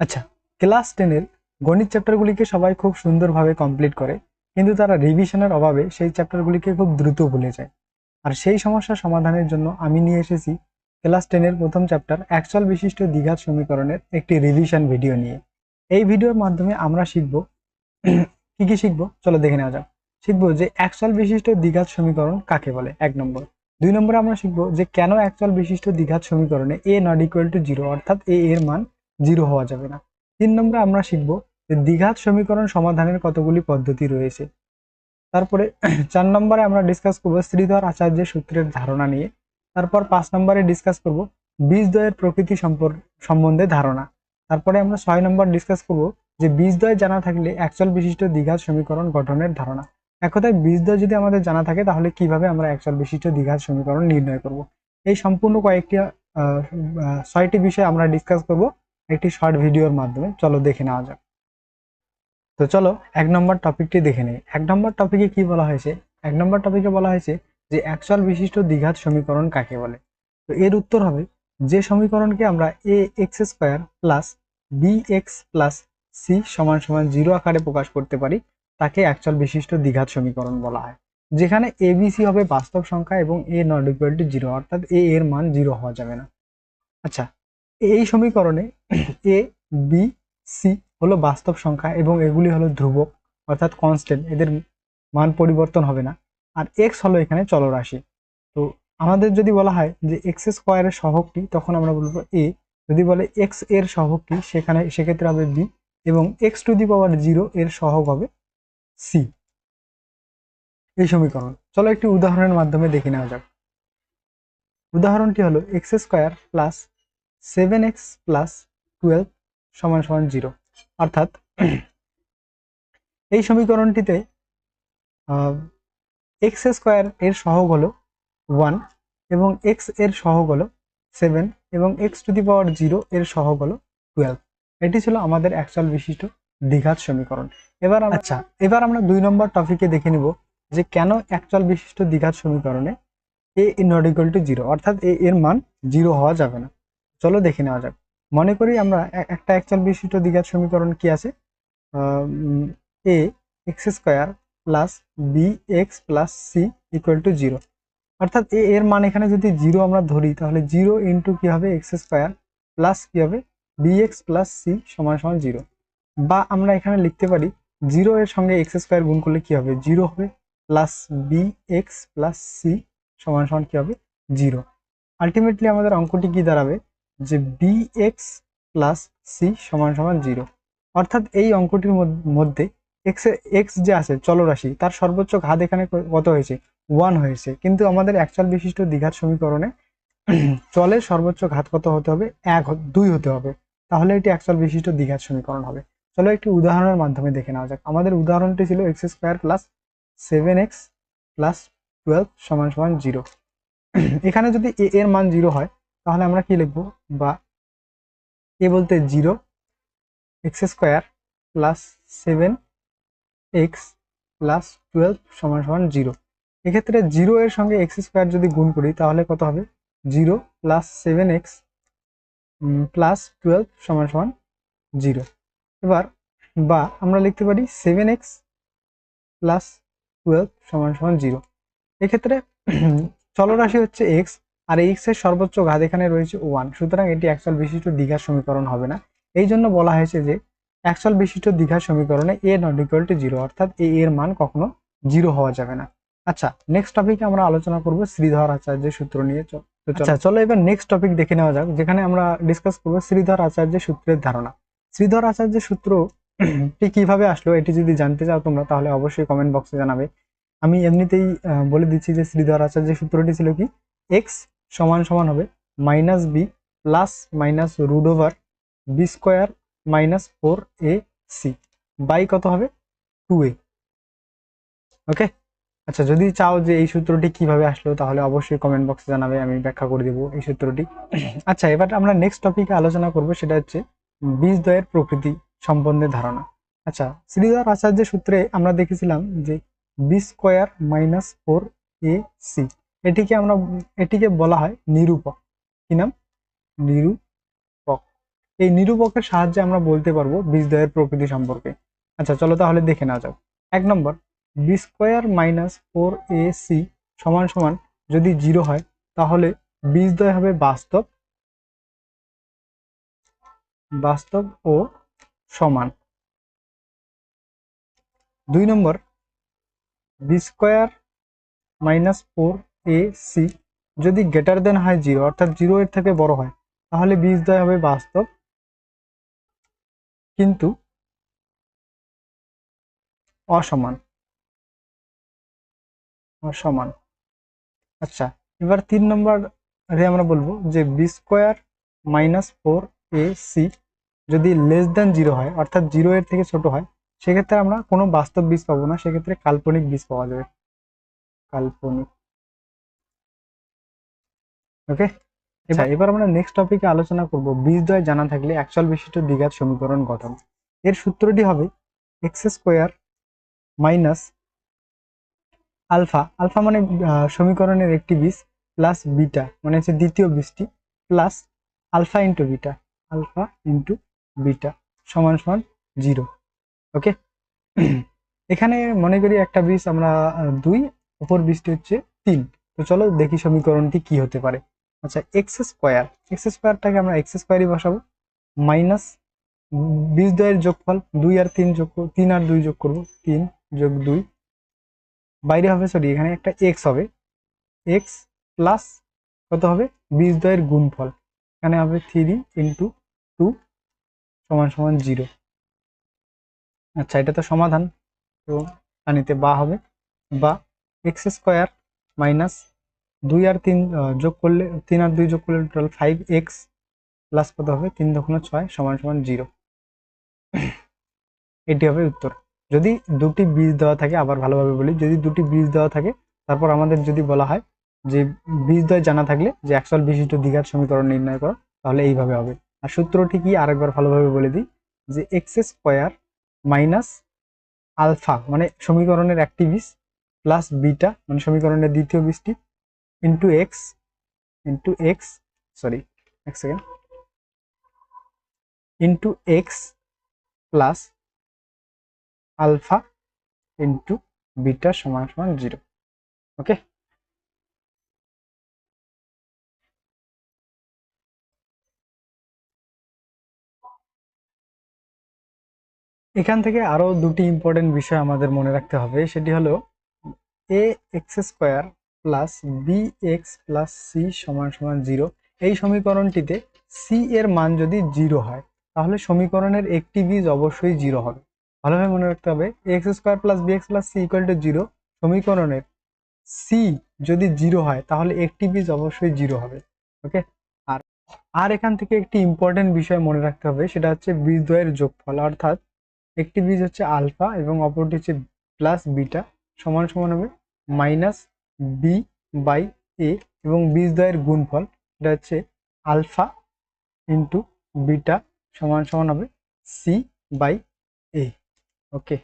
আচ্ছা ক্লাস টেনের গণিত চ্যাপ্টারগুলিকে সবাই খুব সুন্দরভাবে কমপ্লিট করে, কিন্তু তারা রিভিশনের অভাবে সেই চ্যাপ্টারগুলিকে খুব দ্রুত ভুলে যায়। আর সেই সমস্যা সমাধানের জন্য আমি নিয়ে এসেছি ক্লাস টেনের প্রথম চ্যাপ্টার অ্যাকচুয়াল বিশিষ্ট দ্বিঘাত সমীকরণের একটি রিভিশন ভিডিও নিয়ে। এই ভিডিওর মাধ্যমে আমরা শিখব, কি কি শিখব? চলো দেখে নেওয়া যাক। শিখব যে অ্যাকচুয়াল বিশিষ্ট দ্বিঘাত সমীকরণ কাকে বলে? এক নম্বর। দুই নম্বরে আমরা শিখব যে কেন অ্যাকচুয়াল বিশিষ্ট দ্বিঘাত সমীকরণে a not equal to zero অর্থাৎ এ এর মান জিরো হওয়া যাবে না। তিন নম্বরে আমরা শিখব যে দ্বিঘাত সমীকরণ সমাধানের কতগুলি পদ্ধতি রয়েছে। তারপরে চার নম্বরে আমরা ডিসকাস করব শ্রীধর আচার্যের সূত্রের ধারণা নিয়ে। তারপর পাঁচ নম্বরে ডিসকাস করব বীজদ্বয়ের প্রকৃতি সম্বন্ধে ধারণা। তারপরে আমরা ছয় নম্বর ডিসকাস করব যে বীজদ্বয় জানা থাকলে অ্যাকচুয়াল বিশিষ্ট দ্বিঘাত সমীকরণ গঠনের ধারণা। এক কথায় বীজদ্বয় যদি আমাদের জানা থাকে, তাহলে কীভাবে আমরা অ্যাকচুয়াল বিশিষ্ট দ্বিঘাত সমীকরণ নির্ণয় করব? এই সম্পূর্ণ কয়েকটি ছয়টি বিষয় আমরা ডিসকাস করব। একটি শর্ট ভিডিওর মাধ্যমে চলো দেখে নেওয়া যাক। তো চলো এক নম্বর টপিকটি দেখে নেই। এক নম্বর টপিকে কি বলা হয়েছে? এক নম্বর টপিকে বলা হয়েছে যে অ্যাকচুয়াল বিশিষ্ট দ্বিঘাত সমীকরণ কাকে বলে? তো এর উত্তর হবে যে সমীকরণকে আমরা a x square plus b x plus c সমান সমান জিরো আকারে প্রকাশ করতে পারি, তাকে অ্যাকচুয়াল বিশিষ্ট দ্বিঘাত সমীকরণ বলা হয়। যেখানে এ বি সি হবে বাস্তব সংখ্যা এবং a not equal to zero অর্থাৎ এ এর মান জিরো হওয়া যাবে না। আচ্ছা এই সমীকরণে এ, বি, সি হলো বাস্তব সংখ্যা এবং এগুলি হলো ধ্রুবক, অর্থাৎ কনস্ট্যান্ট এদের মান পরিবর্তন হবে না। আর এক্স হলো এখানে চলরাশি। তো আমাদের যদি বলা হয় যে এক্স স্কোয়ারের সহগটি, তখন আমরা বলব এ যদি বলে এক্সের সহগটি, সেখানে, সেক্ষেত্রে হবে বি এবং x to the power zero এর সহগ হবে সি এই সমীকরণ। চলো একটি উদাহরণের মাধ্যমে দেখে নেওয়া যাক। উদাহরণটি হলো x square plus seven x plus twelve সমান সমান জিরো অর্থাৎ এই সমীকরণটিতে এক্স স্কোয়ার এর সহগ হলো ওয়ান এবং এক্সের সহগ হলো সেভেন এবং x to the power zero এর সহগ হলো টুয়েলভ এটি ছিল আমাদের অ্যাকচুয়াল বিশিষ্ট দ্বিঘাত সমীকরণ। এবার আমরা- আচ্ছা। এবার আমরা দুই নম্বর টপিকে দেখে নিব যে কেন অ্যাকচুয়াল বিশিষ্ট দ্বিঘাত সমীকরণে a not equal to zero অর্থাৎ এ এর মান জিরো হওয়া যাবে না। চলো দেখে নেওয়া যাক। মনে করি আমরা একটা অ্যাকচুয়াল বিশিষ্ট দ্বিঘাত সমীকরণ কি আছে? A x square plus b x plus c equal to zero অর্থাৎ এ এর মান এখানে যদি জিরো আমরা ধরি, তাহলে জিরো ইন্টু কি হবে? এক্স স্কোয়ার প্লাস কি হবে? বি এক্স প্লাস সি সমান সমান জিরো বা আমরা এখানে লিখতে পারি জিরো এর সঙ্গে এক্স স্কোয়ার গুণ করলে কি হবে? জিরো হবে। Plus b x plus c সমান সমান কি হবে? জিরো আলটিমেটলি আমাদের অঙ্কটি কি দাঁড়াবে? যে বি এক্স প্লাস সি সমান সমান জিরো অর্থাৎ এই অঙ্কটির মধ্যে এক্স এক্স যে আছে, চলরাশি, তার সর্বোচ্চ ঘাত এখানে কত হয়েছে? ওয়ান হয়েছে। কিন্তু আমাদের অ্যাকচুয়াল বিশিষ্ট দ্বিঘাত সমীকরণে চলের সর্বোচ্চ ঘাত কত হতে হবে? এক, দুই হতে হবে। তাহলে এটি অ্যাকচুয়াল বিশিষ্ট দ্বিঘাত সমীকরণ হবে। চলো একটি উদাহরণের মাধ্যমে দেখে নেওয়া যাক। আমাদের উদাহরণটি ছিল x square plus seven x plus twelve সমান সমান জিরো এখানে যদি এ, এর মান জিরো হয় তাহলে আমরা কি লিখব? বা এ বলতে zero, x square plus seven, x plus twelve সমান সমান জিরো। এক্ষেত্রে জিরো এর সঙ্গে এক্স স্কোয়ার যদি গুণ করি, তাহলে কত হবে? Zero plus seven x plus twelve সমান সমান জিরো। এবার, বা আমরা লিখতে পারি সেভেন এক্স প্লাস টুয়েলভ সমান সমান জিরো। এক্ষেত্রে চলরাশি হচ্ছে এক্স আর এক্সের সর্বোচ্চ ঘাত এখানে রয়েছে ওয়ান সুতরাং এটি অ্যাকচুয়াল বিশিষ্ট দীঘার সমীকরণ হবে না। এই জন্য বলা হয়েছে যে অ্যাকচুয়াল বিশিষ্ট দীঘার সমীকরণে a not equal to zero অর্থাৎ এ এর মান কখনো জিরো হওয়া যাবে না। আচ্ছা নেক্সট টপিকে আমরা আলোচনা করব শ্রীধর আচার্যের সূত্র নিয়ে। আচ্ছা চলো এবার নেক্সট টপিক দেখে নেওয়া যাক, যেখানে আমরা ডিসকাস করব শ্রীধর আচার্যের সূত্রের ধারণা। শ্রীধর আচার্যের সূত্র টি কীভাবে আসলো, এটি যদি জানতে চাও তোমরা, তাহলে অবশ্যই কমেন্ট বক্সে জানাবে। আমি এমনিতেই বলে দিচ্ছি যে শ্রীধর আচার্যের সূত্রটি ছিল কি? এক্স সমান সমান হবে। Minus b plus minus root over b square minus four a c by কত হবে? টু এ ওকে আচ্ছা যদি চাও যে এই সূত্রটি কীভাবে আসলো, তাহলে অবশ্যই কমেন্ট বক্সে জানাবে, আমি ব্যাখ্যা করে দেবো এই সূত্রটি। আচ্ছা এবার আমরা নেক্সট টপিকে আলোচনা করব, সেটা হচ্ছে বীজদ্বয়ের প্রকৃতি সম্বন্ধে ধারণা। আচ্ছা শ্রীধর আচার্যের সূত্রে আমরা দেখেছিলাম যে b square minus four a c এটিকে আমরা, এটিকে বলা হয় নিরূপক। কি নাম? নিরূপক। এই নিরূপকের সাহায্যে আমরা বলতে পারব বীজদ্বয়ের প্রকৃতি সম্পর্কে। আচ্ছা চলো তাহলে দেখে না যাও এক নম্বর b square minus four a c সমান সমান যদি জিরো হয়, তাহলে বীজদ্বয় হবে বাস্তব বাস্তব ও সমান। দুই নম্বর b square minus four a c যদি গ্রেটার দেন হয় জিরো অর্থাৎ জিরো এর থেকে বড় হয়, তাহলে বীজদ্বয় হবে বাস্তব। কিন্তু অসমান অসমান। আচ্ছা এবার তিন নম্বরে আমরা বলব যে b square minus four a c যদি লেস দেন জিরো হয়, অর্থাৎ জিরো এর থেকে ছোট হয়, সেক্ষেত্রে আমরা কোনো বাস্তব বীজ পাবো না, সেক্ষেত্রে কাল্পনিক বীজ পাওয়া যাবে। কাল্পনিক। ওকে আচ্ছা। এবার আমরা নেক্সট টপিকে আলোচনা করব বীজদ্বয় জানা থাকলে অ্যাকচুয়াল বিশিষ্ট দ্বিঘাত সমীকরণ গঠন। এর সূত্রটি হবে x square minus alpha alpha মানে সমীকরণের একটি বীজ প্লাস বিটা মানে হচ্ছে দ্বিতীয় বীজটি plus alpha into beta alpha into beta সমান সমান জিরো ওকে এখানে মনে করি একটা বীজ আমরা দুই অপর বীজটি হচ্ছে তিন। তো চলো দেখি সমীকরণটি কি হতে পারে। আচ্ছা এক্স স্কোয়ার এক্স স্কোয়ারটাকে আমরা এক্স স্কোয়ারই বসাবো। মাইনাস বীজ দ্বয়ের যোগফল, দুই আর তিন যোগ তিন আর দুই যোগ করব, তিন যোগ দুই। বাইরে হবে সরি এখানে একটা এক্স হবে। এক্স প্লাস কত হবে? বীজ দ্বয়ের গুণফল। এখানে হবে থ্রি ইন্টু টু সমান সমান জিরো আচ্ছা এটা তো সমাধান। তো পানিতে বা হবে। বা এক্স স্কোয়ার মাইনাস দুই আর তিন যোগ করলে, তিন আর দুই যোগ করলে টোটাল ফাইভ এক্স প্লাস কত হবে? তিন দশমিক ছয় সমান সমান জিরো এটি হবে উত্তর। যদি দুটি বীজ দেওয়া থাকে, আবার ভালোভাবে বলি, যদি দুটি বীজ দেওয়া থাকে, তারপর আমাদের যদি বলা হয় যে বীজ বীজদ্বয় জানা থাকলে যে অ্যাকচুয়াল বিশিষ্ট দ্বিঘাত সমীকরণ নির্ণয় করো, তাহলে এইভাবে হবে। আর সূত্রটি কি? আরেকবার ভালোভাবে বলে দিই। যে এক্স স্কোয়ার মাইনাস আলফা মানে সমীকরণের একটি বীজ প্লাস বিটা মানে সমীকরণের দ্বিতীয় বীজটি into x into x sorry এক second into x plus alpha into beta সমান সমান জিরো ওকে এখান থেকে আরও দুটি ইম্পর্টেন্ট বিষয় আমাদের মনে রাখতে হবে, সেটি হলো a x square plus b x plus c সমান সমান জিরো এই সমীকরণটিতে সি এর মান যদি জিরো হয়, তাহলে সমীকরণের একটি বীজ অবশ্যই জিরো হবে। ভালোভাবে মনে রাখতে হবে x square plus b x plus c equal to zero সমীকরণের সি যদি জিরো হয়, তাহলে একটি বীজ অবশ্যই জিরো হবে ওকে আর আর এখান থেকে একটি ইম্পর্টেন্ট বিষয় মনে রাখতে হবে, সেটা হচ্ছে বীজদ্বয়ের যোগফল, অর্থাৎ একটি বীজ হচ্ছে আলফা এবং অপরটি হচ্ছে প্লাস বিটা সমান সমান হবে মাইনাস বি বাই এ এবং বীজদ্বয়ের গুণফল, এটা হচ্ছে আলফা ইন্টু বিটা সমান সমান হবে সি বাই এ ওকে